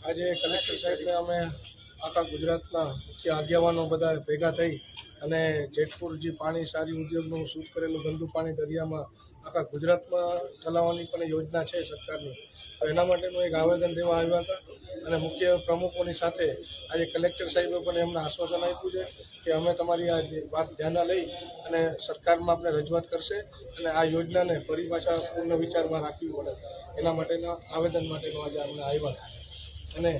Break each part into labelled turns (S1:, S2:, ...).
S1: આજે કલેક્ટર સાહેબને અમે આખા ગુજરાતના મુખ્ય આગેવાનો બધા ભેગા થઈ અને જેતપુર જે પાણી સારી ઉદ્યોગનું શૂટ કરેલું ગંદુ પાણી દરિયામાં આખા ગુજરાતમાં ચલાવવાની પણ યોજના છે સરકારની. તો એના માટેનું એક આવેદન દેવા આવ્યા હતા અને મુખ્ય પ્રમુખોની સાથે આજે કલેક્ટર સાહેબે પણ એમને આશ્વાસન આપ્યું છે કે અમે તમારી આ વાત ધ્યાનમાં લઈ અને સરકારમાં આપણે રજૂઆત કરશે અને આ યોજનાને ફરી પાછા પૂર્ણ વિચારમાં રાખવી પડે. એના માટેના આવેદન માટેનો આજે અમને આવ્યા અને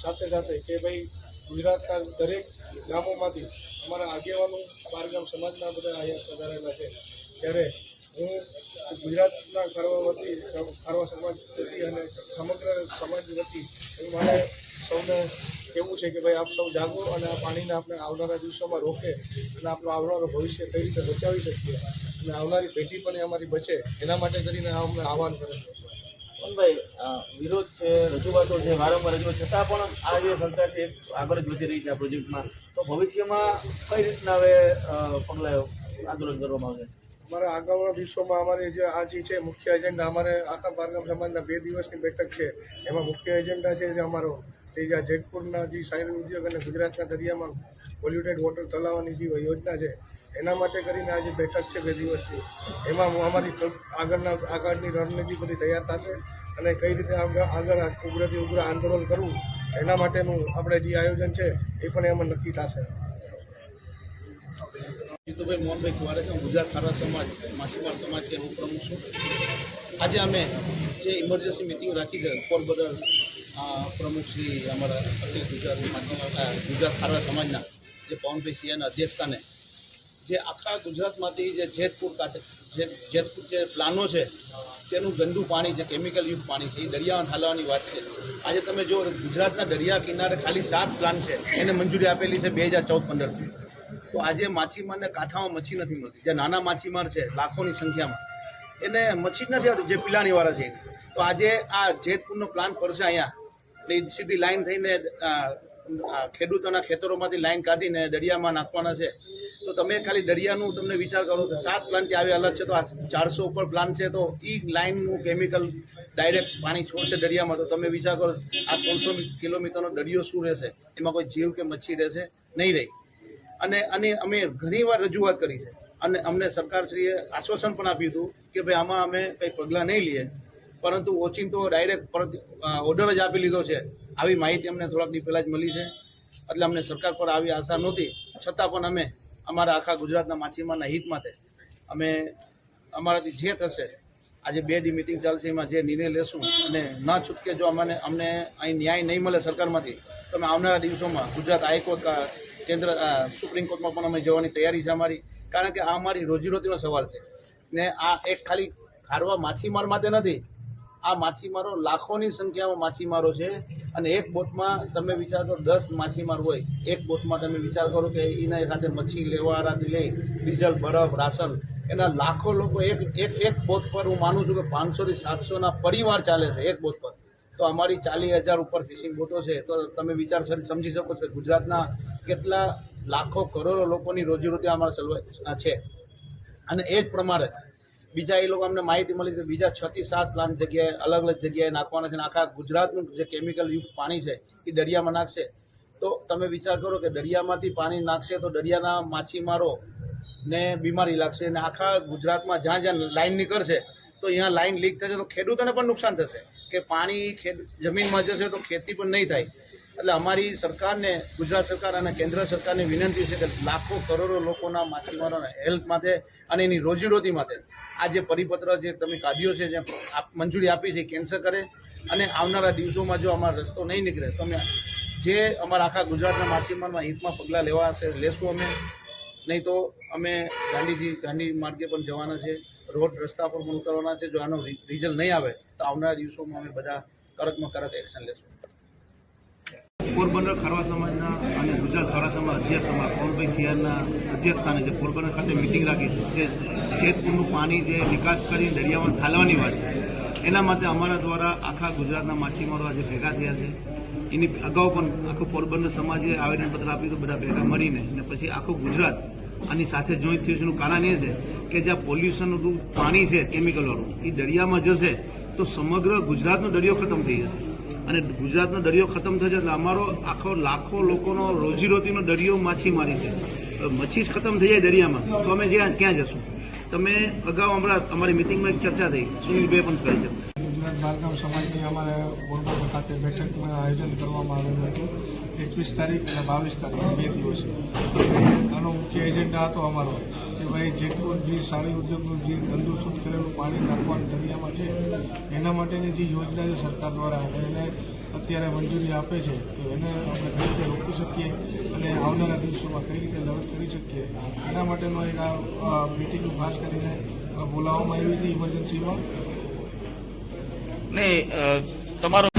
S1: સાથે સાથે કે ભાઈ ગુજરાતના દરેક ગામોમાંથી અમારા આગેવાનો બારગામ સમાજના બધા અહીંયા પધારેલા છે. ત્યારે હું ગુજરાતના ખારવા વતી ખારવા સમાજ વતી અને સમગ્ર સમાજ વતી હું મારે સૌને કહેવું છે કે ભાઈ આપ સૌ જાગો અને આ પાણીને આપણે આવનારા દિવસોમાં રોકે અને આપણું આવનારું ભવિષ્ય કઈ રીતે બચાવી શકીએ અને આવનારી પેઢી પણ અમારી બચે, એના માટે કરીને આ અમને આહવાન કરે છે.
S2: મોહનભાઈ અ, વિરોધ છે રજૂઆતો છે વારંવાર રજૂઆત છતાં પણ આ જે સરકાર છે આગળ જ વધી રહી છે આ પ્રોજેક્ટમાં. તો ભવિષ્યમાં કઈ રીતના હવે પગલાં આંદોલન કરવામાં આવશે?
S1: અમારા આગળના દિવસોમાં અમારી જે આ જે છે મુખ્ય એજન્ડા અમારે આખા બારગામ સમાજના બે દિવસની બેઠક છે. એમાં મુખ્ય એજન્ડા છે જે અમારો જે જે જેતપુરના જે સાયરી ઉદ્યોગ અને ગુજરાતના દરિયામાં પોલ્યુટેડ વોટર ચલાવવાની જે યોજના છે, એના માટે કરીને આ જે બેઠક છે બે દિવસની એમાં અમારી આગળના, આગળની રણનીતિ બધી તૈયાર થશે અને કઈ રીતે આગળ ઉગ્રથી ઉગ્ર આંદોલન કરવું, એના માટેનું આપણે જે આયોજન છે, એ પણ એમાં નક્કી થશે.
S3: જીતુભાઈ મોહનભાઈ કુવારે છે ગુજરાત ખારવા સમાજ, માછીમાર સમાજ છે હું પ્રમુખ છું. આજે અમે જે ઇમરજન્સી મિટિંગ રાખી છે, પોરબંદર પ્રમુખ શ્રી અમારા અખિલ ગુજરાત ગુજરાત ખારવા સમાજના જે પવનભાઈ સિંહના અધ્યક્ષતાને જે આખા ગુજરાતમાંથી જે જેતપુર કાંઠે જે જેતપુર જે પ્લાનો છે, તેનું ગંદુ પાણી જે કેમિકલયુક્ત પાણી છે, એ દરિયામાં ઠાલવાની વાત છે. આજે તમે જો ગુજરાતના દરિયા કિનારે ખાલી સાત પ્લાન છે. એને મંજૂરી આપેલી છે બે હજાર ચૌદ પંદરથી તો આજે માછીમારને કાંઠામાં મચ્છી નથી મળતી. જે નાના માછીમાર છે, લાખોની સંખ્યામાં. એને મચ્છી નથી આવતી, જે પીલાણી વાળા છે તો આજે આ જેતપુરનો પ્લાન ફરશે અહીંયા. સીધી લાઈન થઈને ખેડૂતોના ખેતરોમાંથી લાઈન કાઢીને દરિયામાં નાખવાના છે. તો તમે ખાલી દરિયાનું તમને વિચાર કરો કે સાત પ્લાન્ટ આવે અલગ છે, તો આ ચારસો ઉપર પ્લાન્ટ છે, તો એ લાઈનનું કેમિકલ ડાયરેક્ટ પાણી છોડશે દરિયામાં. તો તમે વિચાર કરો, આ સોળસો કિલોમીટરનો દરિયો શું રહેશે? એમાં કોઈ જીવ કે મચ્છી રહેશે? નહીં રહી. અને અને અમે ઘણીવાર રજૂઆત કરી છે. અને અમને સરકારશ્રીએ આશ્વાસન પણ આપ્યું હતું કે ભાઈ આમાં અમે કંઈ પગલાં નહીં લઈએ. પરંતુ ઓચિંતો ડાયરેક્ટ પરત ઓર્ડર જ આપી લીધો છે. આવી માહિતી અમને થોડાક દી પહેલાં જ મળી છે. એટલે અમને સરકાર પર આવી આશા નહોતી. છતાં પણ અમે અમારા આખા ગુજરાતના માછીમારના હિત માટે અમે અમારાથી જે થશે આજે બે ડી મિટિંગ ચાલશે, એમાં જે નિર્ણય લેશું અને ન છૂટકે જો અમને અમને અહીં ન્યાય નહીં મળે સરકારમાંથી, તો અમે આવનારા દિવસોમાં ગુજરાત હાઈકોર્ટ કેન્દ્ર સુપ્રીમ કોર્ટમાં પણ અમે જવાની તૈયારી છે અમારી. કારણ કે આ અમારી રોજીરોટીનો સવાલ છે. ને આ એક ખાલી ખારવા માછીમાર માટે નથી આ માછીમારો લાખોની સંખ્યામાં માછીમારો છે અને એક બોટમાં તમે વિચાર કરો દસ માછીમાર હોય, એક બોટમાં તમે વિચાર કરો કે એના સાથે મચ્છી લેવાથી લઈ ડીઝલ બરફ, રાશન, એના લાખો લોકો એક એક એક બોટ પર હું માનું છું કે પાંચસોથી સાતસોના પરિવાર ચાલે છે એક બોટ પર. તો અમારી ચાલીસ હજાર ઉપર ફિશિંગ બોટો છે. તો તમે વિચાર સમજી શકો છો ગુજરાતના કેટલા લાખો કરોડો લોકોની રોજીરોટી અમારા છે. અને એ જ પ્રમાણે બીજા એ લોકો અમને માહિતી મળી છે બીજા છ થી સાત પ્લાન જગ્યાએ અલગ અલગ જગ્યાએ નાખવાના છે અને આખા ગુજરાતનું જે કેમિકલ યુક્ત પાણી છે એ દરિયામાં નાખશે. તો તમે વિચાર કરો કે દરિયામાંથી પાણી નાખશે તો દરિયાના માછીમારો ને બીમારી લાગશે અને આખા ગુજરાતમાં જ્યાં જ્યાં લાઈન નીકળશે તો અહીંયા લાઈન લીક થશે તો ખેડૂતોને પણ નુકસાન થશે કે પાણી જમીનમાં જશે તો ખેતી પણ નહીં થાય. એટલે અમારી સરકારને, ગુજરાત સરકાર અને કેન્દ્ર સરકારને વિનંતી છે કે લાખો કરોડો લોકોના માછીમારોના હેલ્થ માટે અને એની રોજીરોટી માટે આ જે પરિપત્ર જે તમે કાઢ્યો છે, જે મંજૂરી આપી છે કેન્સલ કરે અને આવનારા દિવસોમાં જો અમારો રસ્તો નહીં નીકળે, તો અમે જે અમારા આખા ગુજરાતના માછીમારના હિતમાં પગલાં લેવા હશે લેશું અમે. નહીં તો અમે ગાંધીજી, ગાંધી માર્ગે પણ જવાના છે, રોડ રસ્તા પર પણ ઉતરવાના છે. જો આનો રિઝલ્ટ નહીં આવે, તો આવનારા દિવસોમાં અમે બધા કડકમાં કડક એક્શન લેશું.
S4: પોરબંદર ખારવા સમાજના અને ગુજરાત ખારવા સમાજ અધ્યક્ષ અમારા સિંહના અધ્યક્ષસ્થાને જે પોરબંદર ખાતે મિટિંગ રાખી છે, જે જેતપુરનું પાણી જે નિકાસ કરી દરિયામાં ઠાલવાની વાત છે, એના માટે અમારા દ્વારા આખા ગુજરાતના માછીમારો આજે ભેગા થયા છે. એની અગાઉ પણ આખું પોરબંદર સમાજે આવેદનપત્ર આપ્યું હતું, બધા ભેગા મળીને. અને પછી આખું ગુજરાત આની સાથે જોઈન્ટ થયું છે. એનું કારણ એ છે કે જ્યાં પોલ્યુશનનું પાણી છે કેમિકલવાળું એ દરિયામાં જશે તો સમગ્ર ગુજરાતનો દરિયો ખતમ થઈ જશે.
S3: અને ગુજરાતનો દરિયો ખતમ થશે એટલે અમારો આખો લાખો લોકોનો રોજીરોટીનો દરિયો માછીમારી છે. મચ્છી જ ખતમ થઈ જાય દરિયામાં. તો અમે જ્યાં ક્યાં જશું? તમે અગાઉ હમણાં અમારી મિટિંગમાં એક ચર્ચા થઈ. સુનિલભાઈ પણ કરી છે.
S1: ગુજરાત બાંધકામ સમાજની અમારે પોરબંદર ખાતે બેઠકમાં આયોજન કરવામાં આવેલું હતું. એકવીસ તારીખ અને બાવીસ તારીખ, બે દિવસે. આનો મુખ્ય એજન્ડા હતો અમારો. કે ભાઈ, જેટલું જે સારી ઉદ્યોગનું જે ગંદુ શુદ્ધ કરેલું પાણી નાખવાનું દરિયામાં છે, એના માટેની જે યોજના છે સરકાર દ્વારા, અને એને અત્યારે મંજૂરી આપે છે, તો એને આપણે કઈ રીતે રોકી શકીએ અને આવનારા દિવસોમાં કઈ રીતે લડત કરી શકીએ એના માટેનો એક આ મિટિંગ ખાસ કરીને બોલાવવામાં આવી હતી ઇમરજન્સીમાં
S5: ને તમારો